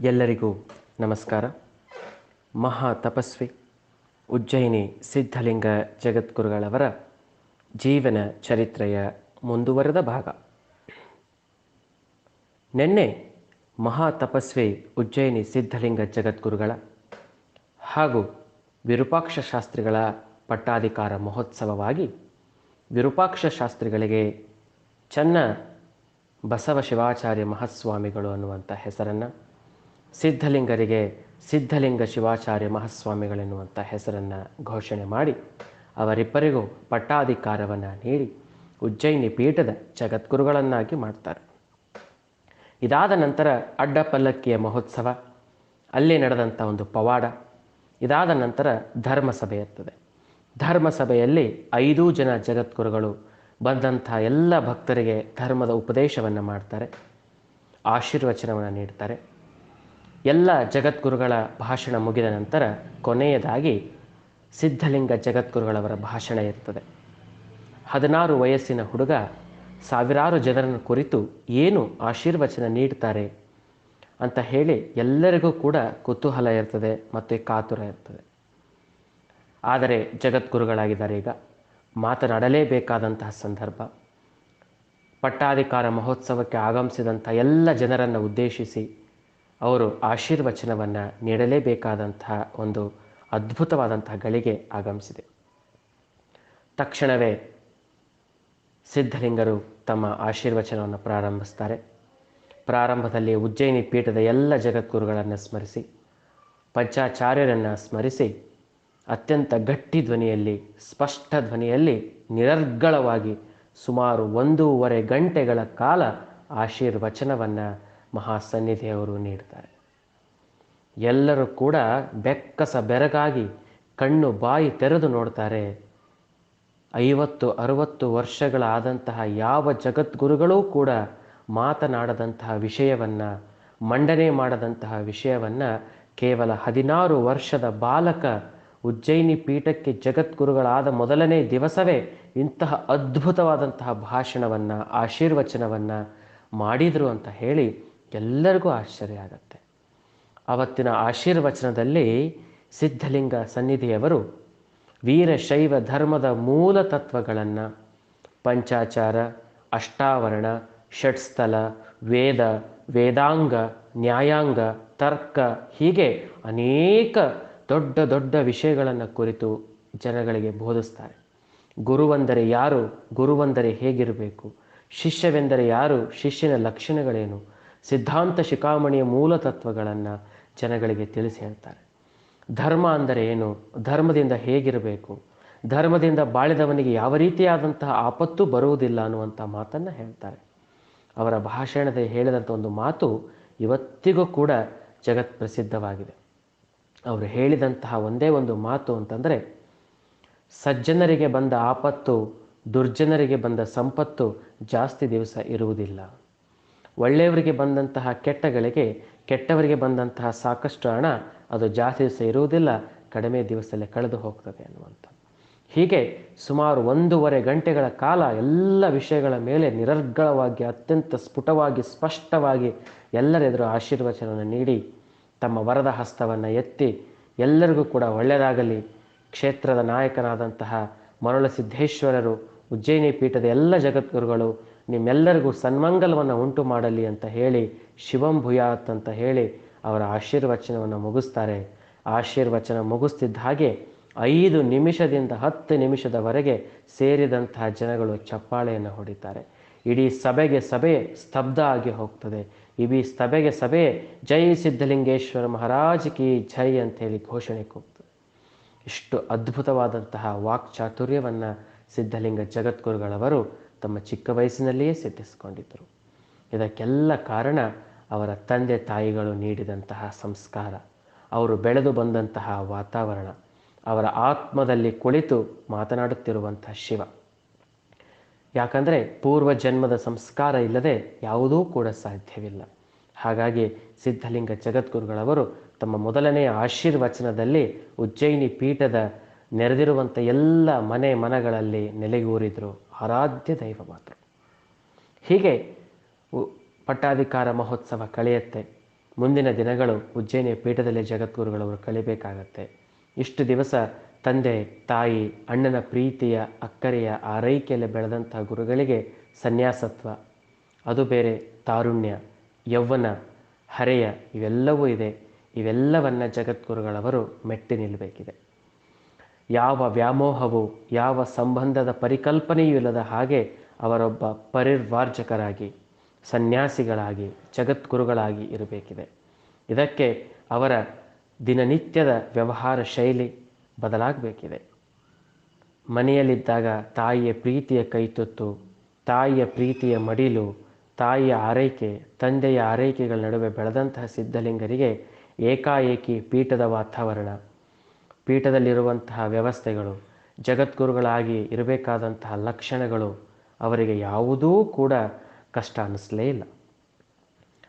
ಎಲ್ಲರಿಗೂ ನಮಸ್ಕಾರ. ಮಹಾ ತಪಸ್ವಿ ಉಜ್ಜಯಿನಿ ಸಿದ್ಧಲಿಂಗ ಜಗದ್ಗುರುಗಳವರ ಜೀವನ ಚರಿತ್ರೆಯ ಮುಂದುವರೆದ ಭಾಗ. ನಿನ್ನೆ ಮಹಾ ತಪಸ್ವಿ ಉಜ್ಜಯಿನಿ ಸಿದ್ಧಲಿಂಗ ಜಗದ್ಗುರುಗಳ ಹಾಗೂ ವಿರೂಪಾಕ್ಷ ಶಾಸ್ತ್ರಿಗಳ ಪಟ್ಟಾಧಿಕಾರ ಮಹೋತ್ಸವವಾಗಿ ವಿರೂಪಾಕ್ಷ ಶಾಸ್ತ್ರಿಗಳಿಗೆ ಚನ್ನ ಬಸವ ಶಿವಾಚಾರ್ಯ ಮಹಾಸ್ವಾಮಿಗಳು ಅನ್ನುವಂಥ ಹೆಸರನ್ನು ಸಿದ್ಧಲಿಂಗರಿಗೆ ಸಿದ್ಧಲಿಂಗ ಶಿವಾಚಾರ್ಯ ಮಹಾಸ್ವಾಮಿಗಳೆನ್ನುವಂಥ ಹೆಸರನ್ನು ಘೋಷಣೆ ಮಾಡಿ ಅವರಿಬ್ಬರಿಗೂ ಪಟ್ಟಾಧಿಕಾರವನ್ನು ನೀಡಿ ಉಜ್ಜಯಿನಿ ಪೀಠದ ಜಗದ್ಗುರುಗಳನ್ನಾಗಿ ಮಾಡ್ತಾರೆ. ಇದಾದ ನಂತರ ಅಡ್ಡಪಲ್ಲಕ್ಕಿಯ ಮಹೋತ್ಸವ, ಅಲ್ಲಿ ನಡೆದಂಥ ಒಂದು ಪವಾಡ, ಇದಾದ ನಂತರ ಧರ್ಮಸಭೆ ಇರ್ತದೆ. ಧರ್ಮಸಭೆಯಲ್ಲಿ ಐದೂ ಜನ ಜಗದ್ಗುರುಗಳು ಬಂದಂಥ ಎಲ್ಲ ಭಕ್ತರಿಗೆ ಧರ್ಮದ ಉಪದೇಶವನ್ನು ಮಾಡ್ತಾರೆ, ಆಶೀರ್ವಚನವನ್ನು ನೀಡ್ತಾರೆ. ಎಲ್ಲ ಜಗದ್ಗುರುಗಳ ಭಾಷಣ ಮುಗಿದ ನಂತರ ಕೊನೆಯದಾಗಿ ಸಿದ್ಧಲಿಂಗ ಜಗದ್ಗುರುಗಳವರ ಭಾಷಣ ಇರ್ತದೆ. ಹದಿನಾರು ವಯಸ್ಸಿನ ಹುಡುಗ ಸಾವಿರಾರು ಜನರನ್ನು ಕುರಿತು ಏನು ಆಶೀರ್ವಚನ ನೀಡ್ತಾರೆ ಅಂತ ಹೇಳಿ ಎಲ್ಲರಿಗೂ ಕೂಡ ಕುತೂಹಲ ಇರ್ತದೆ ಮತ್ತು ಕಾತುರ ಇರ್ತದೆ. ಆದರೆ ಜಗದ್ಗುರುಗಳಾಗಿದ್ದಾರೆ ಈಗ. ಮಾತನಾಡಲೇಬೇಕಾದಂತಹ ಸಂದರ್ಭ. ಪಟ್ಟಾಧಿಕಾರ ಮಹೋತ್ಸವಕ್ಕೆ ಆಗಮಿಸಿದಂಥ ಎಲ್ಲ ಜನರನ್ನು ಉದ್ದೇಶಿಸಿ ಅವರು ಆಶೀರ್ವಚನವನ್ನು ನೀಡಲೇಬೇಕಾದಂತಹ ಒಂದು ಅದ್ಭುತವಾದಂತಹ ಗಳಿಗೆ ಆಗಮಿಸಿದೆ. ತಕ್ಷಣವೇ ಸಿದ್ಧಲಿಂಗರು ತಮ್ಮ ಆಶೀರ್ವಚನವನ್ನು ಪ್ರಾರಂಭಿಸ್ತಾರೆ. ಪ್ರಾರಂಭದಲ್ಲಿ ಉಜ್ಜಯಿನಿ ಪೀಠದ ಎಲ್ಲ ಜಗದ್ಗುರುಗಳನ್ನು ಸ್ಮರಿಸಿ, ಪಂಚಾಚಾರ್ಯರನ್ನು ಸ್ಮರಿಸಿ, ಅತ್ಯಂತ ಗಟ್ಟಿ ಧ್ವನಿಯಲ್ಲಿ, ಸ್ಪಷ್ಟ ಧ್ವನಿಯಲ್ಲಿ ನಿರರ್ಗಳವಾಗಿ ಸುಮಾರು ಒಂದೂವರೆ ಗಂಟೆಗಳ ಕಾಲ ಆಶೀರ್ವಚನವನ್ನು ಮಹಾಸನ್ನಿಧಿಯವರು ನೀಡ್ತಾರೆ. ಎಲ್ಲರೂ ಕೂಡ ಬೆಕ್ಕಸ ಬೆರಗಾಗಿ ಕಣ್ಣು ಬಾಯಿ ತೆರೆದು ನೋಡ್ತಾರೆ. ಐವತ್ತು, ಅರುವತ್ತು ವರ್ಷಗಳಾದಂತಹ ಯಾವ ಜಗದ್ಗುರುಗಳೂ ಕೂಡ ಮಾತನಾಡದಂತಹ ವಿಷಯವನ್ನು, ಮಂಡನೆ ಮಾಡದಂತಹ ವಿಷಯವನ್ನು ಕೇವಲ ಹದಿನಾರು ವರ್ಷದ ಬಾಲಕ ಉಜ್ಜಯಿನಿ ಪೀಠಕ್ಕೆ ಜಗದ್ಗುರುಗಳಾದ ಮೊದಲನೇ ದಿವಸವೇ ಇಂತಹ ಅದ್ಭುತವಾದಂತಹ ಭಾಷಣವನ್ನು, ಆಶೀರ್ವಚನವನ್ನು ಮಾಡಿದರು ಅಂತ ಹೇಳಿ ಎಲ್ಲರಿಗೂ ಆಶ್ಚರ್ಯ ಆಗತ್ತೆ. ಅವತ್ತಿನ ಆಶೀರ್ವಚನದಲ್ಲಿ ಸಿದ್ಧಲಿಂಗ ಸನ್ನಿಧಿಯವರು ವೀರಶೈವ ಧರ್ಮದ ಮೂಲ ತತ್ವಗಳನ್ನು ಪಂಚಾಚಾರ, ಅಷ್ಟಾವರಣ, ಷಟ್ಸ್ಥಲ, ವೇದ, ವೇದಾಂಗ, ನ್ಯಾಯಾಂಗ, ತರ್ಕ ಹೀಗೆ ಅನೇಕ ದೊಡ್ಡ ದೊಡ್ಡ ವಿಷಯಗಳನ್ನು ಕುರಿತು ಜನಗಳಿಗೆ ಬೋಧಿಸ್ತಾರೆ. ಗುರುವಂದರೆ ಯಾರು, ಗುರುವಂದರೆ ಹೇಗಿರಬೇಕು, ಶಿಷ್ಯವೆಂದರೆ ಯಾರು, ಶಿಷ್ಯನ ಲಕ್ಷಣಗಳೇನು ಸಿದ್ಧಾಂತ ಶಿಖಾಮಣಿಯ ಮೂಲ ತತ್ವಗಳನ್ನು ಜನಗಳಿಗೆ ತಿಳಿಸಿ ಹೇಳ್ತಾರೆ. ಧರ್ಮ ಅಂದರೆ ಏನು? ಧರ್ಮದಿಂದ ಹೇಗಿರಬೇಕು? ಧರ್ಮದಿಂದ ಬಾಳಿದವನಿಗೆ ಯಾವ ರೀತಿಯಾದಂತಹ ಆಪತ್ತು ಬರುವುದಿಲ್ಲ ಅನ್ನುವಂಥ ಮಾತನ್ನು ಹೇಳ್ತಾರೆ. ಅವರ ಭಾಷಣದ ಹೇಳಿದಂಥ ಒಂದು ಮಾತು ಇವತ್ತಿಗೂ ಕೂಡ ಜಗತ್ ಪ್ರಸಿದ್ಧವಾಗಿದೆ. ಅವರು ಹೇಳಿದಂತಹ ಒಂದೇ ಒಂದು ಮಾತು ಅಂತಂದರೆ, ಸಜ್ಜನರಿಗೆ ಬಂದ ಆಪತ್ತು, ದುರ್ಜನರಿಗೆ ಬಂದ ಸಂಪತ್ತು ಜಾಸ್ತಿ ದಿವಸ ಇರುವುದಿಲ್ಲ. ಒಳ್ಳೆಯವರಿಗೆ ಬಂದಂತಹ ಕೆಟ್ಟಗಳಿಗೆ ಕೆಟ್ಟವರಿಗೆ ಬಂದಂತಹ ಸಾಕಷ್ಟು ಹಣ ಅದು ಜಾಸ್ತಿ ದಿವಸ ಇರುವುದಿಲ್ಲ, ಕಡಿಮೆ ದಿವಸದಲ್ಲೇ ಕಳೆದು ಹೋಗ್ತದೆ ಅನ್ನುವಂಥ ಹೀಗೆ ಸುಮಾರು ಒಂದೂವರೆ ಗಂಟೆಗಳ ಕಾಲ ಎಲ್ಲ ವಿಷಯಗಳ ಮೇಲೆ ನಿರರ್ಗಳವಾಗಿ, ಅತ್ಯಂತ ಸ್ಫುಟವಾಗಿ, ಸ್ಪಷ್ಟವಾಗಿ ಎಲ್ಲರೆದುರು ಆಶೀರ್ವಚನವನ್ನು ನೀಡಿ, ತಮ್ಮ ವರದ ಹಸ್ತವನ್ನು ಎತ್ತಿ, ಎಲ್ಲರಿಗೂ ಕೂಡ ಒಳ್ಳೆಯದಾಗಲಿ. ಕ್ಷೇತ್ರದ ನಾಯಕನಾದಂತಹ ಮರುಳಸಿದ್ದೇಶ್ವರರು ಉಜ್ಜಯಿನಿ ಪೀಠದ ಎಲ್ಲ ಜಗದ್ಗುರುಗಳು ನಿಮ್ಮೆಲ್ಲರಿಗೂ ಸನ್ಮಂಗಲವನ್ನು ಉಂಟು ಮಾಡಲಿ ಅಂತ ಹೇಳಿ, ಶಿವಂ ಭೂಯಾತ್ ಅಂತ ಹೇಳಿ ಅವರ ಆಶೀರ್ವಚನವನ್ನು ಮುಗಿಸ್ತಾರೆ. ಆಶೀರ್ವಚನ ಮುಗಿಸ್ತಿದ್ದ ಹಾಗೆ ಐದು ನಿಮಿಷದಿಂದ ಹತ್ತು ನಿಮಿಷದವರೆಗೆ ಸೇರಿದಂತಹ ಜನಗಳು ಚಪ್ಪಾಳೆಯನ್ನು ಹೊಡಿತಾರೆ. ಇಡೀ ಸಭೆಗೆ ಸಭೆ ಸ್ತಬ್ಧ ಆಗಿ ಹೋಗ್ತದೆ. ಇಡೀ ಸಭೆಗೆ ಸಭೆ ಜೈ ಸಿದ್ಧಲಿಂಗೇಶ್ವರ ಮಹಾರಾಜ್ ಕಿ ಜೈ ಅಂತೇಳಿ ಘೋಷಣೆ ಕೂಗ್ತದೆ. ಇಷ್ಟು ಅದ್ಭುತವಾದಂತಹ ವಾಕ್ಚಾತುರ್ಯವನ್ನು ಸಿದ್ಧಲಿಂಗ ಜಗದ್ಗುರುಗಳವರು ತಮ್ಮ ಚಿಕ್ಕ ವಯಸ್ಸಿನಲ್ಲಿಯೇ ಸಿದ್ಧಿಸಿಕೊಂಡಿದ್ದರು ಇದಕ್ಕೆಲ್ಲ ಕಾರಣ ಅವರ ತಂದೆ ತಾಯಿಗಳು ನೀಡಿದಂತಹ ಸಂಸ್ಕಾರ, ಅವರು ಬೆಳೆದು ಬಂದಂತಹ ವಾತಾವರಣ, ಅವರ ಆತ್ಮದಲ್ಲಿ ಕುಳಿತು ಮಾತನಾಡುತ್ತಿರುವಂತಹ ಶಿವ. ಯಾಕಂದರೆ ಪೂರ್ವ ಜನ್ಮದ ಸಂಸ್ಕಾರ ಇಲ್ಲದೆ ಯಾವುದೂ ಕೂಡ ಸಾಧ್ಯವಿಲ್ಲ. ಹಾಗಾಗಿ ಸಿದ್ಧಲಿಂಗ ಜಗದ್ಗುರುಗಳವರು ತಮ್ಮ ಮೊದಲನೆಯ ಆಶೀರ್ವಚನದಲ್ಲಿ ಉಜ್ಜಯಿನಿ ಪೀಠದ ನೆರೆದಿರುವಂಥ ಎಲ್ಲ ಮನೆ ಮನಗಳಲ್ಲಿ ನೆಲೆಯೂರಿದರು ಆರಾಧ್ಯ ದೈವ ಮಾತ್ರ ಹೀಗೆ ಪಟ್ಟಾಧಿಕಾರ ಮಹೋತ್ಸವ ಕಳೆಯುತ್ತೆ. ಮುಂದಿನ ದಿನಗಳು ಉಜ್ಜಯಿನಿಯ ಪೀಠದಲ್ಲಿ ಜಗದ್ಗುರುಗಳವರು ಕಳಿಬೇಕಾಗತ್ತೆ ಇಷ್ಟು ದಿವಸ ತಂದೆ, ತಾಯಿ, ಅಣ್ಣನ ಪ್ರೀತಿಯ, ಅಕ್ಕರೆಯ ಆರೈಕೆಯಲ್ಲಿ ಬೆಳೆದಂತಹ ಗುರುಗಳಿಗೆ ಸನ್ಯಾಸತ್ವ. ಅದು ಬೇರೆ ತಾರುಣ್ಯ ಯೌವನ ಹರೆಯ ಇವೆಲ್ಲವೂ ಇದೆ. ಇವೆಲ್ಲವನ್ನ ಜಗದ್ಗುರುಗಳವರು ಮೆಟ್ಟಿ ನಿಲ್ಲಬೇಕಿದೆ ಯಾವ ವ್ಯಾಮೋಹವು, ಯಾವ ಸಂಬಂಧದ ಪರಿಕಲ್ಪನೆಯೂ ಇಲ್ಲದ ಹಾಗೆ ಅವರೊಬ್ಬ ಪರಿರ್ವಾರ್ಜಕರಾಗಿ, ಸನ್ಯಾಸಿಗಳಾಗಿ, ಜಗದ್ಗುರುಗಳಾಗಿ ಇರಬೇಕಿದೆ. ಇದಕ್ಕೆ ಅವರ ದಿನನಿತ್ಯದ ವ್ಯವಹಾರ ಶೈಲಿ ಬದಲಾಗಬೇಕಿದೆ. ಮನೆಯಲ್ಲಿದ್ದಾಗ ತಾಯಿಯ ಪ್ರೀತಿಯ ಕೈತುತ್ತು ತಾಯಿಯ ಪ್ರೀತಿಯ ಮಡಿಲು, ತಾಯಿಯ ಆರೈಕೆ, ತಂದೆಯ ಆರೈಕೆಗಳ ನಡುವೆ ಬೆಳೆದಂತಹ ಸಿದ್ಧಲಿಂಗರಿಗೆ ಏಕಾಏಕಿ ಪೀಠದ ವಾತಾವರಣ ಪೀಠದಲ್ಲಿರುವಂತಹ ವ್ಯವಸ್ಥೆಗಳು, ಜಗದ್ಗುರುಗಳಾಗಿ ಇರಬೇಕಾದಂತಹ ಲಕ್ಷಣಗಳು ಅವರಿಗೆ ಯಾವುದೂ ಕೂಡ ಕಷ್ಟ ಅನ್ನಿಸಲೇ ಇಲ್ಲ.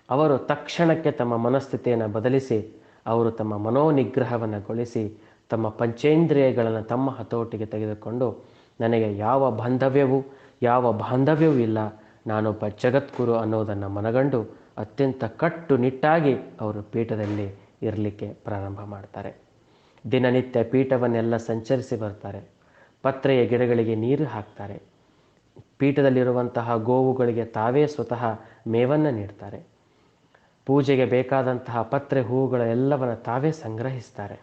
ಅವರು ತಕ್ಷಣಕ್ಕೆ ತಮ್ಮ ಮನಸ್ಥಿತಿಯನ್ನು ಬದಲಿಸಿ, ಅವರು ತಮ್ಮ ಮನೋನಿಗ್ರಹವನ್ನುಗೊಳಿಸಿ ತಮ್ಮ ಪಂಚೇಂದ್ರಿಯಗಳನ್ನು ತಮ್ಮ ಹತೋಟಿಗೆ ತೆಗೆದುಕೊಂಡು, ನನಗೆ ಯಾವ ಬಾಂಧವ್ಯವೂ ಯಾವ ಬಾಂಧವ್ಯವೂ ಇಲ್ಲ. ನಾನೊಬ್ಬ ಜಗದ್ಗುರು ಅನ್ನೋದನ್ನು ಮನಗಂಡು ಅತ್ಯಂತ ಕಟ್ಟುನಿಟ್ಟಾಗಿ ಅವರು ಪೀಠದಲ್ಲಿ ಇರಲಿಕ್ಕೆ ಪ್ರಾರಂಭ ಮಾಡ್ತಾರೆ. ದಿನನಿತ್ಯ ಪೀಠವನ್ನೆಲ್ಲ ಸಂಚರಿಸಿ ಬರ್ತಾರೆ. ಪತ್ರೆಯ ಗಿಡಗಳಿಗೆ ನೀರು ಹಾಕ್ತಾರೆ. ಪೀಠದಲ್ಲಿರುವಂತಹ ಗೋವುಗಳಿಗೆ ತಾವೇ ಸ್ವತಃ ಮೇವನ್ನು ನೀಡ್ತಾರೆ. ಪೂಜೆಗೆ ಬೇಕಾದಂತಹ ಪತ್ರೆ, ಹೂವುಗಳ ಎಲ್ಲವನ್ನು ತಾವೇ ಸಂಗ್ರಹಿಸ್ತಾರೆ.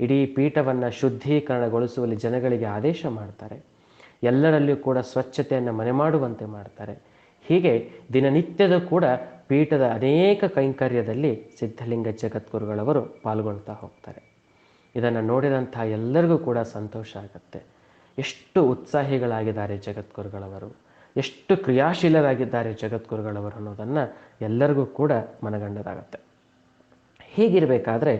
ಇಡೀ ಪೀಠವನ್ನು ಶುದ್ಧೀಕರಣಗೊಳಿಸುವಲ್ಲಿ ಜನಗಳಿಗೆ ಆದೇಶ ಮಾಡ್ತಾರೆ. ಎಲ್ಲರಲ್ಲಿಯೂ ಕೂಡ ಸ್ವಚ್ಛತೆಯನ್ನು ಮನೆ ಮಾಡುವಂತೆ ಮಾಡ್ತಾರೆ. ಹೀಗೆ ದಿನನಿತ್ಯದ ಕೂಡ ಪೀಠದ ಅನೇಕ ಕೈಂಕರ್ಯದಲ್ಲಿ ಸಿದ್ಧಲಿಂಗ ಜಗದ್ಗುರುಗಳವರು ಪಾಲ್ಗೊಳ್ತಾ ಹೋಗ್ತಾರೆ. ಇದನ್ನು ನೋಡಿದಂಥ ಎಲ್ಲರಿಗೂ ಕೂಡ ಸಂತೋಷ ಆಗುತ್ತೆ. ಎಷ್ಟು ಉತ್ಸಾಹಿಗಳಾಗಿದ್ದಾರೆ ಜಗದ್ಗುರುಗಳವರು, ಎಷ್ಟು ಕ್ರಿಯಾಶೀಲರಾಗಿದ್ದಾರೆ ಜಗದ್ಗುರುಗಳವರು ಅನ್ನೋದನ್ನು ಎಲ್ಲರಿಗೂ ಕೂಡ ಮನಗಂಡದಾಗತ್ತೆ ಹೀಗಿರಬೇಕಾದ್ರೆ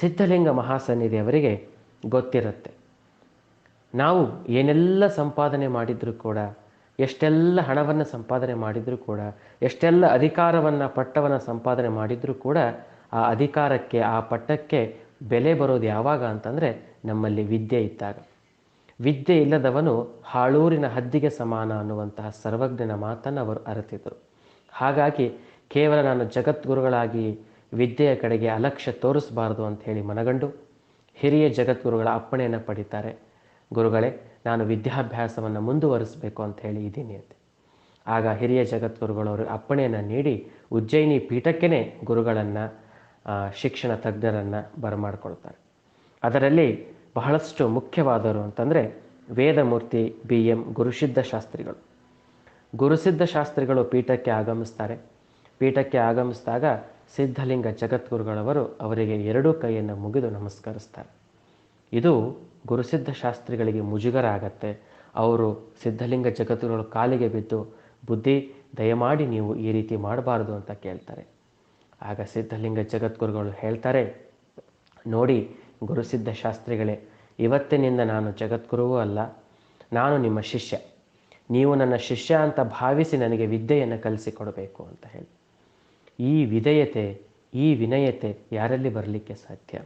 ಸಿದ್ಧಲಿಂಗ ಮಹಾಸನ್ನಿಧಿಯವರಿಗೆ ಗೊತ್ತಿರುತ್ತೆ. ನಾವು ಏನೆಲ್ಲ ಸಂಪಾದನೆ ಮಾಡಿದರೂ ಕೂಡ, ಎಷ್ಟೆಲ್ಲ ಹಣವನ್ನು ಸಂಪಾದನೆ ಮಾಡಿದರೂ ಕೂಡ, ಎಷ್ಟೆಲ್ಲ ಅಧಿಕಾರವನ್ನು, ಪಟ್ಟವನ್ನು ಸಂಪಾದನೆ ಮಾಡಿದರೂ ಕೂಡ, ಆ ಅಧಿಕಾರಕ್ಕೆ, ಆ ಪಟ್ಟಕ್ಕೆ ಬೆಲೆ ಬರೋದು ಯಾವಾಗ ಅಂತಂದರೆ ನಮ್ಮಲ್ಲಿ ವಿದ್ಯೆ ಇದ್ದಾಗ. ವಿದ್ಯೆ ಇಲ್ಲದವನು ಹಾಳೂರಿನ ಹದ್ದಿಗೆ ಸಮಾನ ಅನ್ನುವಂತಹ ಸರ್ವಜ್ಞನ ಮಾತನ್ನು ಅವರು ಅರಿತಿದ್ದರು ಹಾಗಾಗಿ ಕೇವಲ ನಾನು ಜಗದ್ಗುರುಗಳಾಗಿ ವಿದ್ಯೆಯ ಕಡೆಗೆ ಅಲಕ್ಷ್ಯ ತೋರಿಸಬಾರದು ಅಂತ ಹೇಳಿ ಮನಗಂಡು ಹಿರಿಯ ಜಗದ್ಗುರುಗಳ ಅಪ್ಪಣೆಯನ್ನು ಪಡಿತಾರೆ. ಗುರುಗಳೇ, ನಾನು ವಿದ್ಯಾಭ್ಯಾಸವನ್ನು ಮುಂದುವರಿಸಬೇಕು ಅಂತ ಹೇಳಿ ಇದ್ದೀನಿ ಅಂತ. ಆಗ ಹಿರಿಯ ಜಗದ್ಗುರುಗಳವರು ಅಪ್ಪಣೆಯನ್ನು ನೀಡಿ ಉಜ್ಜಯಿನಿ ಪೀಠಕ್ಕೇ ಗುರುಗಳನ್ನು ಶಿಕ್ಷಣ ತಜ್ಞರನ್ನು ಬರಮಾಡ್ಕೊಳ್ತಾರೆ. ಅದರಲ್ಲಿ ಬಹಳಷ್ಟು ಮುಖ್ಯವಾದವರು ಅಂತಂದರೆ ವೇದಮೂರ್ತಿ ಬಿ ಎಂ ಗುರುಸಿದ್ಧ ಶಾಸ್ತ್ರಿಗಳು. ಗುರುಸಿದ್ಧ ಶಾಸ್ತ್ರಿಗಳು ಪೀಠಕ್ಕೆ ಆಗಮಿಸ್ತಾರೆ. ಪೀಠಕ್ಕೆ ಆಗಮಿಸಿದಾಗ ಸಿದ್ಧಲಿಂಗ ಜಗದ್ಗುರುಗಳವರು ಅವರಿಗೆ ಎರಡೂ ಕೈಯನ್ನು ಮುಗಿದು ನಮಸ್ಕರಿಸ್ತಾರೆ. ಇದು ಗುರುಸಿದ್ಧ ಶಾಸ್ತ್ರಿಗಳಿಗೆ ಮುಜುಗರ ಆಗತ್ತೆ ಅವರು ಸಿದ್ಧಲಿಂಗ ಜಗದ್ಗುರುಗಳ ಕಾಲಿಗೆ ಬಿದ್ದು, ಬುದ್ಧಿ, ದಯಮಾಡಿ ನೀವು ಈ ರೀತಿ ಮಾಡಬಾರ್ದು ಅಂತ ಕೇಳ್ತಾರೆ. ಆಗ ಸಿದ್ಧಲಿಂಗ ಜಗದ್ಗುರುಗಳು ಹೇಳ್ತಾರೆ, ನೋಡಿ ಗುರುಸಿದ್ಧ ಶಾಸ್ತ್ರಿಗಳೇ, ಇವತ್ತಿನಿಂದ ನಾನು ಜಗದ್ಗುರುವೂ ಅಲ್ಲ, ನಾನು ನಿಮ್ಮ ಶಿಷ್ಯ. ನೀವು ನನ್ನ ಶಿಷ್ಯ ಅಂತ ಭಾವಿಸಿ ನನಗೆ ವಿದ್ಯೆಯನ್ನು ಕಲಿಸಿಕೊಡಬೇಕು ಅಂತ ಹೇಳಿ. ಈ ವಿಧೇಯತೆ, ಈ ವಿನಯತೆ ಯಾರಲ್ಲಿ ಬರಲಿಕ್ಕೆ ಸಾಧ್ಯ?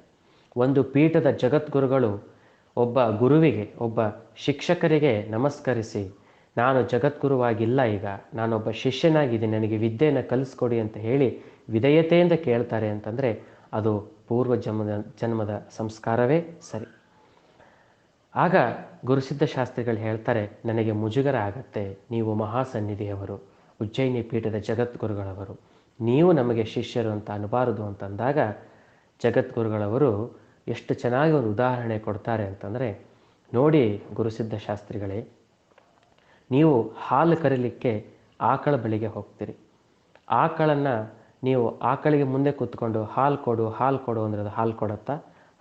ಒಂದು ಪೀಠದ ಜಗದ್ಗುರುಗಳು ಒಬ್ಬ ಗುರುವಿಗೆ, ಒಬ್ಬ ಶಿಕ್ಷಕರಿಗೆ ನಮಸ್ಕರಿಸಿ, ನಾನು ಜಗದ್ಗುರುವಾಗಿಲ್ಲ ಈಗ, ನಾನೊಬ್ಬ ಶಿಷ್ಯನಾಗಿದ್ದೀನಿ, ನನಗೆ ವಿದ್ಯೆಯನ್ನು ಕಲಿಸ್ಕೊಡಿ ಅಂತ ಹೇಳಿ ವಿಧೇಯತೆಯಿಂದ ಕೇಳ್ತಾರೆ ಅಂತಂದರೆ ಅದು ಪೂರ್ವ ಜನ್ಮದ ಜನ್ಮದ ಸಂಸ್ಕಾರವೇ ಸರಿ. ಆಗ ಗುರುಸಿದ್ಧ ಶಾಸ್ತ್ರಿಗಳು ಹೇಳ್ತಾರೆ, ನನಗೆ ಮುಜುಗರ ಆಗತ್ತೆ ನೀವು ಮಹಾಸನ್ನಿಧಿಯವರು, ಉಜ್ಜಯಿನಿ ಪೀಠದ ಜಗದ್ಗುರುಗಳವರು. ನೀವು ನಮಗೆ ಶಿಷ್ಯರು ಅಂತ ಅನ್ನಬಾರದು ಅಂತಂದಾಗ ಜಗದ್ಗುರುಗಳವರು ಎಷ್ಟು ಚೆನ್ನಾಗಿ ಒಂದು ಉದಾಹರಣೆ ಕೊಡ್ತಾರೆ ಅಂತಂದರೆ, ನೋಡಿ ಗುರುಸಿದ್ಧ ಶಾಸ್ತ್ರಿಗಳೇ, ನೀವು ಹಾಲು ಕರೀಲಿಕ್ಕೆ ಆಕಳ ಬಳಿಗೆ ಹೋಗ್ತೀರಿ. ಆಕಳನ್ನು ನೀವು ಆಕಳಿಗೆ ಮುಂದೆ ಕೂತ್ಕೊಂಡು ಹಾಲು ಕೊಡು ಹಾಲು ಕೊಡು ಅಂದರೆ ಅದು ಹಾಲು ಕೊಡುತ್ತಾ?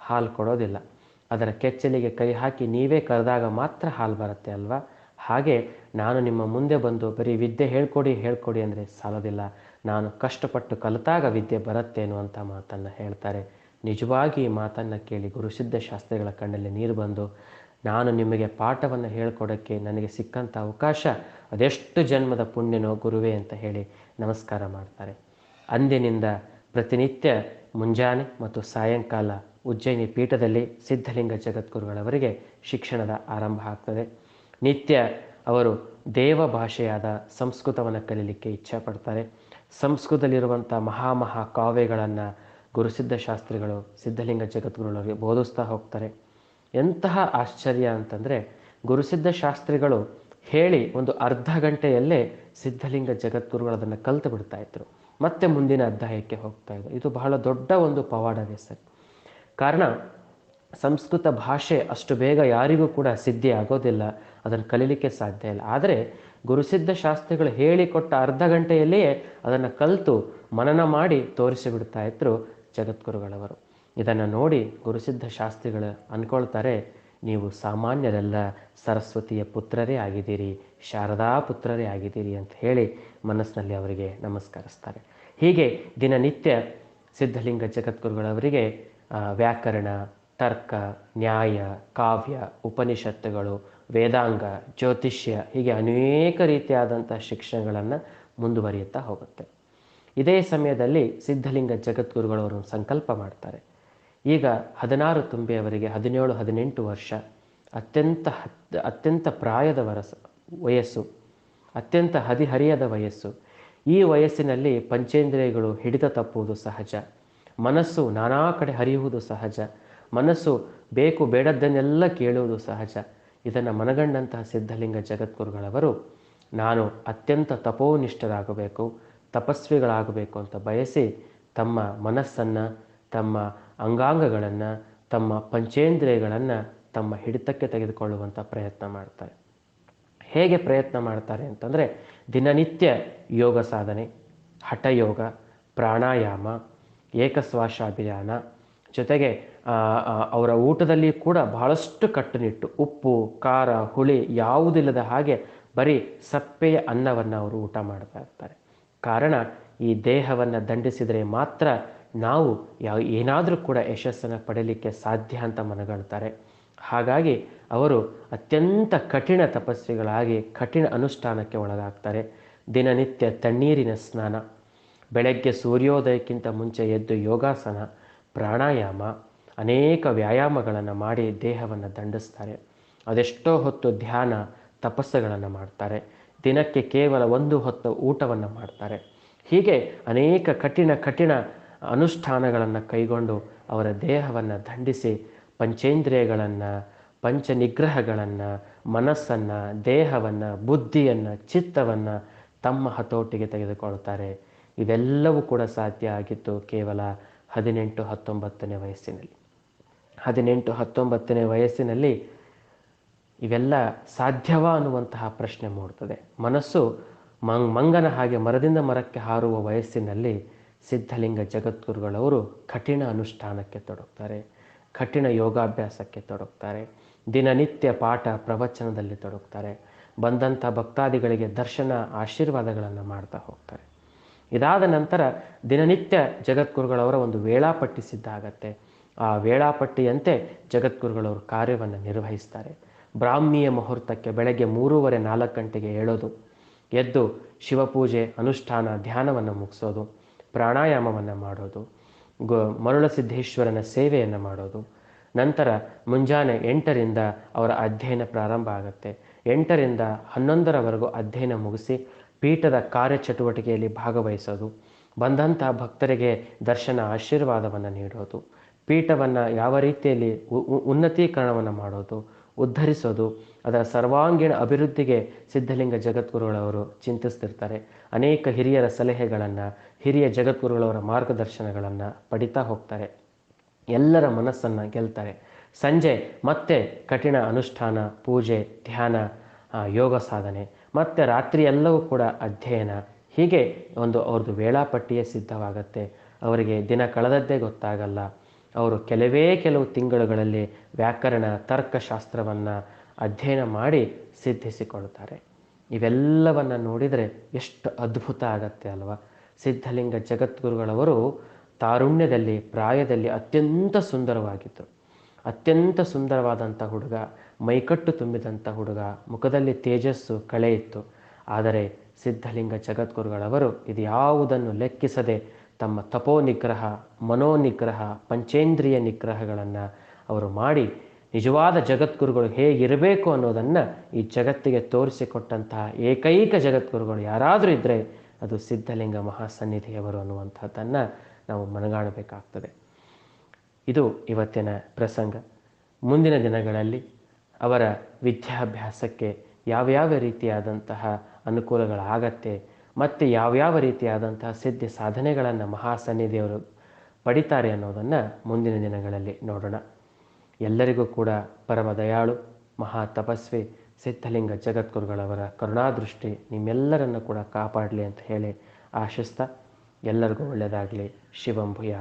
ಹಾಲು ಕೊಡೋದಿಲ್ಲ. ಅದರ ಕೆಚ್ಚಲಿಗೆ ಕೈ ಹಾಕಿ ನೀವೇ ಕರೆದಾಗ ಮಾತ್ರ ಹಾಲು ಬರುತ್ತೆ ಅಲ್ವಾ? ಹಾಗೆ ನಾನು ನಿಮ್ಮ ಮುಂದೆ ಬಂದು ಬರೀ ವಿದ್ಯೆ ಹೇಳ್ಕೊಡಿ ಹೇಳ್ಕೊಡಿ ಅಂದರೆ ಸಾಲೋದಿಲ್ಲ. ನಾನು ಕಷ್ಟಪಟ್ಟು ಕಲಿತಾಗ ವಿದ್ಯೆ ಬರುತ್ತೆ ಅನ್ನುವಂಥ ಮಾತನ್ನು ಹೇಳ್ತಾರೆ. ನಿಜವಾಗಿ ಈ ಮಾತನ್ನು ಕೇಳಿ ಗುರುಸಿದ್ಧ ಶಾಸ್ತ್ರಿಗಳ ಕಣ್ಣಲ್ಲಿ ನೀರು ಬಂದು, ನಾನು ನಿಮಗೆ ಪಾಠವನ್ನು ಹೇಳ್ಕೊಡೋಕ್ಕೆ ನನಗೆ ಸಿಕ್ಕಂಥ ಅವಕಾಶ ಅದೆಷ್ಟು ಜನ್ಮದ ಪುಣ್ಯನೋ ಗುರುವೇ ಅಂತ ಹೇಳಿ ನಮಸ್ಕಾರ ಮಾಡ್ತಾರೆ. ಅಂದಿನಿಂದ ಪ್ರತಿನಿತ್ಯ ಮುಂಜಾನೆ ಮತ್ತು ಸಾಯಂಕಾಲ ಉಜ್ಜಯಿನಿ ಪೀಠದಲ್ಲಿ ಸಿದ್ಧಲಿಂಗ ಜಗದ್ಗುರುಗಳವರಿಗೆ ಶಿಕ್ಷಣದ ಆರಂಭ ಆಗ್ತದೆ. ನಿತ್ಯ ಅವರು ದೇವ ಭಾಷೆಯಾದ ಸಂಸ್ಕೃತವನ್ನು ಕಲೀಲಿಕ್ಕೆ ಇಚ್ಛೆ ಪಡ್ತಾರೆ ಸಂಸ್ಕೃತದಲ್ಲಿರುವಂಥ ಮಹಾಮಹಾ ಕಾವ್ಯಗಳನ್ನು ಗುರುಸಿದ್ಧ ಶಾಸ್ತ್ರಿಗಳು, ಸಿದ್ಧಲಿಂಗ ಜಗದ್ಗುರುಗಳಿಗೆ ಬೋಧಿಸ್ತಾ ಹೋಗ್ತಾರೆ. ಎಂತಹ ಆಶ್ಚರ್ಯ ಅಂತಂದರೆ ಗುರುಸಿದ್ಧ ಶಾಸ್ತ್ರಿಗಳು ಹೇಳಿ ಒಂದು ಅರ್ಧ ಗಂಟೆಯಲ್ಲೇ ಸಿದ್ಧಲಿಂಗ ಜಗದ್ಗುರುಗಳು ಅದನ್ನು ಕಲ್ತು ಬಿಡ್ತಾ ಇದ್ರು. ಮತ್ತೆ ಮುಂದಿನ ಅಧ್ಯಾಯಕ್ಕೆ ಹೋಗ್ತಾ ಇದೆ. ಇದು ಬಹಳ ದೊಡ್ಡ ಒಂದು ಪವಾಡವೇ ಸರ್. ಕಾರಣ, ಸಂಸ್ಕೃತ ಭಾಷೆ ಅಷ್ಟು ಬೇಗ ಯಾರಿಗೂ ಕೂಡ ಸಿದ್ಧಿ ಆಗೋದಿಲ್ಲ, ಅದನ್ನು ಕಲೀಲಿಕ್ಕೆ ಸಾಧ್ಯ ಇಲ್ಲ. ಆದರೆ, ಗುರುಸಿದ್ಧ ಶಾಸ್ತ್ರಿಗಳು ಹೇಳಿಕೊಟ್ಟ ಅರ್ಧ ಗಂಟೆಯಲ್ಲಿಯೇ ಅದನ್ನು ಕಲಿತು ಮನನ ಮಾಡಿ ತೋರಿಸಿಬಿಡ್ತಾ ಇದ್ರು ಜಗದ್ಗುರುಗಳವರು. ಇದನ್ನು ನೋಡಿ ಗುರುಸಿದ್ಧ ಶಾಸ್ತ್ರಿಗಳು ಅಂದ್ಕೊಳ್ತಾರೆ, ನೀವು ಸಾಮಾನ್ಯರೆಲ್ಲ, ಸರಸ್ವತಿಯ ಪುತ್ರರೇ ಆಗಿದ್ದೀರಿ ಶಾರದಾ ಪುತ್ರರೇ ಆಗಿದ್ದೀರಿ ಅಂತ ಹೇಳಿ ಮನಸ್ಸಿನಲ್ಲಿ ಅವರಿಗೆ ನಮಸ್ಕರಿಸ್ತಾರೆ. ಹೀಗೆ ದಿನನಿತ್ಯ ಸಿದ್ಧಲಿಂಗ ಜಗದ್ಗುರುಗಳವರಿಗೆ ವ್ಯಾಕರಣ, ತರ್ಕ, ನ್ಯಾಯ, ಕಾವ್ಯ, ಉಪನಿಷತ್ತುಗಳು, ವೇದಾಂಗ, ಜ್ಯೋತಿಷ್ಯ ಹೀಗೆ ಅನೇಕ ರೀತಿಯಾದಂಥ ಶಿಕ್ಷಣಗಳನ್ನು ಮುಂದುವರಿಯುತ್ತಾ ಹೋಗುತ್ತೆ. ಇದೇ ಸಮಯದಲ್ಲಿ ಸಿದ್ಧಲಿಂಗ ಜಗದ್ಗುರುಗಳವರು ಸಂಕಲ್ಪ ಮಾಡ್ತಾರೆ. ಈಗ ಹದಿನಾರು ತುಂಬಿಯವರಿಗೆ ಹದಿನೇಳು, ಹದಿನೆಂಟು ವರ್ಷ ಅತ್ಯಂತ ಹತ್, ಅತ್ಯಂತ ಪ್ರಾಯದ ವರಸ. ವಯಸ್ಸು, ಅತ್ಯಂತ ಹದಿಹರಿಯದ ವಯಸ್ಸು. ಈ ವಯಸ್ಸಿನಲ್ಲಿ ಪಂಚೇಂದ್ರಿಯಗಳು ಹಿಡಿತ ತಪ್ಪುವುದು ಸಹಜ. ಮನಸ್ಸು ನಾನಾ ಕಡೆ ಹರಿಯುವುದು ಸಹಜ. ಮನಸ್ಸು ಬೇಕು ಬೇಡದ್ದನ್ನೆಲ್ಲ ಕೇಳುವುದು ಸಹಜ. ಇದನ್ನು ಮನಗಂಡಂತಹ ಸಿದ್ಧಲಿಂಗ ಜಗದ್ಗುರುಗಳವರು, ನಾನು ಅತ್ಯಂತ ತಪೋನಿಷ್ಠರಾಗಬೇಕು, ತಪಸ್ವಿಗಳಾಗಬೇಕು ಅಂತ ಬಯಸಿ ತಮ್ಮ ಮನಸ್ಸನ್ನು, ತಮ್ಮ ಅಂಗಾಂಗಗಳನ್ನು, ತಮ್ಮ ಪಂಚೇಂದ್ರಿಯಗಳನ್ನು ತಮ್ಮ ಹಿಡಿತಕ್ಕೆ ತೆಗೆದುಕೊಳ್ಳುವಂಥ ಪ್ರಯತ್ನ ಮಾಡ್ತಾರೆ. ಹೇಗೆ ಪ್ರಯತ್ನ ಮಾಡ್ತಾರೆ ಅಂತಂದರೆ ದಿನನಿತ್ಯ ಯೋಗ ಸಾಧನೆ, ಹಠಯೋಗ, ಪ್ರಾಣಾಯಾಮ ಏಕಶ್ವಾಸಾಭಿಯಾನ ಜೊತೆಗೆ ಅವರ ಊಟದಲ್ಲಿ ಕೂಡ ಬಹಳಷ್ಟು ಕಟ್ಟುನಿಟ್ಟು, ಉಪ್ಪು, ಖಾರ, ಹುಳಿ ಯಾವುದಿಲ್ಲದ ಹಾಗೆ ಬರೀ ಸಪ್ಪೆಯ ಅನ್ನವನ್ನು ಅವರು ಊಟ ಮಾಡ್ತಾ ಇರ್ತಾರೆ. ಕಾರಣ ಈ ದೇಹವನ್ನು ದಂಡಿಸಿದರೆ ಮಾತ್ರ ನಾವು ಯಾವ ಏನಾದರೂ ಕೂಡ ಯಶಸ್ಸನ್ನು ಪಡೀಲಿಕ್ಕೆ ಸಾಧ್ಯ ಅಂತ ಮನಗಳ್ತಾರೆ. ಹಾಗಾಗಿ ಅವರು ಅತ್ಯಂತ ಕಠಿಣ ತಪಸ್ವಿಗಳಾಗಿ ಕಠಿಣ ಅನುಷ್ಠಾನಕ್ಕೆ ಒಳಗಾಗ್ತಾರೆ. ದಿನನಿತ್ಯ ತಣ್ಣೀರಿನ ಸ್ನಾನ, ಬೆಳಗ್ಗೆ ಸೂರ್ಯೋದಯಕ್ಕಿಂತ ಮುಂಚೆ ಎದ್ದು ಯೋಗಾಸನ, ಪ್ರಾಣಾಯಾಮ, ಅನೇಕ ವ್ಯಾಯಾಮಗಳನ್ನು ಮಾಡಿ ದೇಹವನ್ನು ದಂಡಿಸ್ತಾರೆ. ಅದೆಷ್ಟೋ ಹೊತ್ತು ಧ್ಯಾನ, ತಪಸ್ಸುಗಳನ್ನು ಮಾಡ್ತಾರೆ. ದಿನಕ್ಕೆ ಕೇವಲ ಒಂದು ಹೊತ್ತು ಊಟವನ್ನು ಮಾಡ್ತಾರೆ. ಹೀಗೆ ಅನೇಕ ಕಠಿಣ ಕಠಿಣ ಅನುಷ್ಠಾನಗಳನ್ನು ಕೈಗೊಂಡು ಅವರ ದೇಹವನ್ನು ದಂಡಿಸಿ ಪಂಚೇಂದ್ರಿಯಗಳನ್ನು ಪಂಚ ನಿಗ್ರಹಗಳನ್ನು ಮನಸ್ಸನ್ನು, ದೇಹವನ್ನು, ಬುದ್ಧಿಯನ್ನು, ಚಿತ್ತವನ್ನು ತಮ್ಮ ಹತೋಟಿಗೆ ತೆಗೆದುಕೊಳ್ತಾರೆ ಇವೆಲ್ಲವೂ ಕೂಡ ಸಾಧ್ಯ ಆಗಿತ್ತು ಕೇವಲ ಹದಿನೆಂಟು ಹತ್ತೊಂಬತ್ತನೇ ವಯಸ್ಸಿನಲ್ಲಿ. ಹದಿನೆಂಟು ಹತ್ತೊಂಬತ್ತನೇ ವಯಸ್ಸಿನಲ್ಲಿ ಇವೆಲ್ಲ ಸಾಧ್ಯವಾ ಅನ್ನುವಂತಹ ಪ್ರಶ್ನೆ ಮೂಡ್ತದೆ. ಮನಸ್ಸು ಮಂಗ್ ಮಂಗನ ಹಾಗೆ ಮರದಿಂದ ಮರಕ್ಕೆ ಹಾರುವ ವಯಸ್ಸಿನಲ್ಲಿ ಸಿದ್ಧಲಿಂಗ ಜಗದ್ಗುರುಗಳವರು ಕಠಿಣ ಅನುಷ್ಠಾನಕ್ಕೆ ತೊಡಗ್ತಾರೆ. ಕಠಿಣ ಯೋಗಾಭ್ಯಾಸಕ್ಕೆ ತೊಡಗ್ತಾರೆ. ದಿನನಿತ್ಯ ಪಾಠ ಪ್ರವಚನದಲ್ಲಿ ತೊಡಗ್ತಾರೆ. ಬಂದಂಥ ಭಕ್ತಾದಿಗಳಿಗೆ ದರ್ಶನ ಆಶೀರ್ವಾದಗಳನ್ನು ಮಾಡ್ತಾ ಹೋಗ್ತಾರೆ. ಇದಾದ ನಂತರ ದಿನನಿತ್ಯ ಜಗದ್ಗುರುಗಳವರ ಒಂದು ವೇಳಾಪಟ್ಟಿ ಸಿದ್ಧ ಆಗತ್ತೆ. ಆ ವೇಳಾಪಟ್ಟಿಯಂತೆ ಜಗದ್ಗುರುಗಳವರು ಕಾರ್ಯವನ್ನು ನಿರ್ವಹಿಸ್ತಾರೆ. ಬ್ರಾಹ್ಮೀಯ ಮುಹೂರ್ತಕ್ಕೆ ಬೆಳಗ್ಗೆ ಮೂರುವರೆ ನಾಲ್ಕು ಗಂಟೆಗೆ ಏಳೋದು. ಎದ್ದು ಶಿವಪೂಜೆ, ಅನುಷ್ಠಾನ, ಧ್ಯಾನವನ್ನು ಮುಗಿಸೋದು. ಪ್ರಾಣಾಯಾಮವನ್ನು ಮಾಡೋದು. ಗೊ ಮರುಳಸಿದ್ದೇಶ್ವರನ ಸೇವೆಯನ್ನು ಮಾಡೋದು. ನಂತರ ಮುಂಜಾನೆ ಎಂಟರಿಂದ ಅವರ ಅಧ್ಯಯನ ಪ್ರಾರಂಭ ಆಗುತ್ತೆ. ಎಂಟರಿಂದ ಹನ್ನೊಂದರವರೆಗೂ ಅಧ್ಯಯನ ಮುಗಿಸಿ ಪೀಠದ ಕಾರ್ಯಚಟುವಟಿಕೆಯಲ್ಲಿ ಭಾಗವಹಿಸೋದು. ಬಂದಂಥ ಭಕ್ತರಿಗೆ ದರ್ಶನ ಆಶೀರ್ವಾದವನ್ನು ನೀಡೋದು. ಪೀಠವನ್ನು ಯಾವ ರೀತಿಯಲ್ಲಿ ಉನ್ನತೀಕರಣವನ್ನು ಮಾಡೋದು. ಉದ್ಧರಿಸೋದು. ಅದರ ಸರ್ವಾಂಗೀಣ ಅಭಿವೃದ್ಧಿಗೆ ಸಿದ್ಧಲಿಂಗ ಜಗದ್ಗುರುಗಳವರು ಚಿಂತಿಸ್ತಿರ್ತಾರೆ. ಅನೇಕ ಹಿರಿಯರ ಸಲಹೆಗಳನ್ನು, ಹಿರಿಯ ಜಗದ್ಗುರುಗಳವರ ಮಾರ್ಗದರ್ಶನಗಳನ್ನು ಪಡಿತಾ ಹೋಗ್ತಾರೆ. ಎಲ್ಲರ ಮನಸ್ಸನ್ನು ಗೆಲ್ತಾರೆ. ಸಂಜೆ ಮತ್ತೆ ಕಠಿಣ ಅನುಷ್ಠಾನ, ಪೂಜೆ, ಧ್ಯಾನ ಯೋಗ ಸಾಧನೆ, ಮತ್ತು ರಾತ್ರಿ ಎಲ್ಲವೂ ಕೂಡ ಅಧ್ಯಯನ. ಹೀಗೆ ಒಂದು ಅವ್ರದ್ದು ವೇಳಾಪಟ್ಟಿಯೇ ಸಿದ್ಧವಾಗತ್ತೆ. ಅವರಿಗೆ ದಿನ ಕಳೆದದ್ದೇ ಗೊತ್ತಾಗಲ್ಲ. ಅವರು ಕೆಲವೇ ಕೆಲವು ತಿಂಗಳುಗಳಲ್ಲಿ ವ್ಯಾಕರಣ, ತರ್ಕಶಾಸ್ತ್ರವನ್ನು ಅಧ್ಯಯನ ಮಾಡಿ ಸಿದ್ಧಿಸಿಕೊಳ್ತಾರೆ ಇವೆಲ್ಲವನ್ನು ನೋಡಿದರೆ ಎಷ್ಟು ಅದ್ಭುತ ಆಗತ್ತೆ ಅಲ್ವಾ? ಸಿದ್ಧಲಿಂಗ ಜಗದ್ಗುರುಗಳವರು ತಾರುಣ್ಯದಲ್ಲಿ, ಪ್ರಾಯದಲ್ಲಿ ಅತ್ಯಂತ ಸುಂದರವಾಗಿದ್ದರು ಅತ್ಯಂತ ಸುಂದರವಾದಂಥ ಹುಡುಗ, ಮೈಕಟ್ಟು ತುಂಬಿದಂಥ ಹುಡುಗ, ಮುಖದಲ್ಲಿ ತೇಜಸ್ಸು, ಕಳೆ ಇತ್ತು. ಆದರೆ ಸಿದ್ಧಲಿಂಗ ಜಗದ್ಗುರುಗಳವರು ಇದು ಯಾವುದನ್ನು ಲೆಕ್ಕಿಸದೆ ತಮ್ಮ ತಪೋ ನಿಗ್ರಹ ಮನೋನಿಗ್ರಹ, ಪಂಚೇಂದ್ರಿಯ ನಿಗ್ರಹಗಳನ್ನು ಅವರು ಮಾಡಿ ನಿಜವಾದ ಜಗದ್ಗುರುಗಳು ಹೇಗಿರಬೇಕು ಅನ್ನೋದನ್ನು ಈ ಜಗತ್ತಿಗೆ ತೋರಿಸಿಕೊಟ್ಟಂತಹ ಏಕೈಕ ಜಗದ್ಗುರುಗಳು ಯಾರಾದರೂ ಇದ್ದರೆ ಅದು ಸಿದ್ಧಲಿಂಗ ಮಹಾಸನ್ನಿಧಿಯವರು ಅನ್ನುವಂಥದ್ದನ್ನು ನಾವು ಮನಗಾಣಬೇಕಾಗ್ತದೆ. ಇದು ಇವತ್ತಿನ ಪ್ರಸಂಗ. ಮುಂದಿನ ದಿನಗಳಲ್ಲಿ ಅವರ ವಿದ್ಯಾಭ್ಯಾಸಕ್ಕೆ ಯಾವ್ಯಾವ ರೀತಿಯಾದಂತಹ ಅನುಕೂಲಗಳಾಗತ್ತೆ, ಮತ್ತು ಯಾವ್ಯಾವ ರೀತಿಯಾದಂತಹ ಸಿದ್ಧಿ ಸಾಧನೆಗಳನ್ನು ಮಹಾಸನ್ನಿಧಿಯವರು ಪಡಿತಾರೆ ಅನ್ನೋದನ್ನು ಮುಂದಿನ ದಿನಗಳಲ್ಲಿ ನೋಡೋಣ. ಎಲ್ಲರಿಗೂ ಕೂಡ ಪರಮ ದಯಾಳು, ಮಹಾ ತಪಸ್ವಿ, ಸಿದ್ಧಲಿಂಗ ಜಗದ್ಗುರುಗಳವರ ಕರುಣಾದೃಷ್ಟಿ ನಿಮ್ಮೆಲ್ಲರನ್ನು ಕೂಡ ಕಾಪಾಡಲಿ ಅಂತ ಹೇಳಿ ಆಶಿಸ್ತಾ ಎಲ್ಲರಿಗೂ ಒಳ್ಳೆಯದಾಗಲಿ. ಶಿವಂಭುಯ